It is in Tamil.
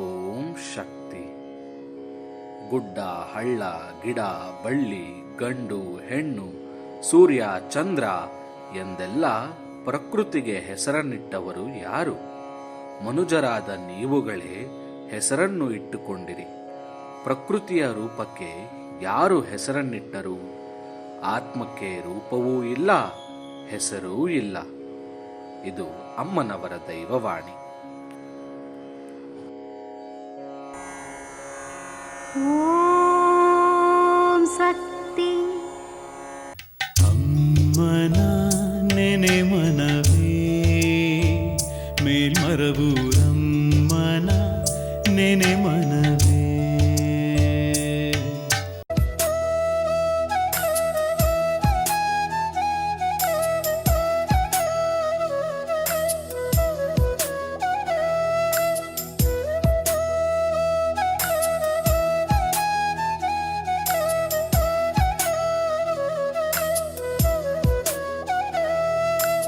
ಓಂ ಶಕ್ತಿ ಗುಡ್ಡ ಹಳ್ಳ ಗಿಡ ಬಳ್ಳಿ ಗಂಡು ಹೆಣ್ಣು ಸೂರ್ಯ ಚಂದ್ರ ಎಂದೆಲ್ಲ ಪ್ರಕೃತಿಗೆ ಹೆಸರನ್ನಿಟ್ಟವರು ಯಾರು ಮನುಜರಾದ ನೀವುಗಳೇ ಹೆಸರನ್ನು ಇಟ್ಟುಕೊಂಡಿರಿ ಪ್ರಕೃತಿಯ ರೂಪಕ್ಕೆ ಯಾರು ಹೆಸರನ್ನಿಟ್ಟರು ಆತ್ಮಕ್ಕೆ ರೂಪವೂ ಇಲ್ಲ ಹೆಸರೂ ಇಲ್ಲ ಇದು ಅಮ್ಮನವರ ದೈವವಾಣಿ ఓం శక్తి అమ్మన నెనే మనవే మేల్మరబూరమ్మన నెనే మనవే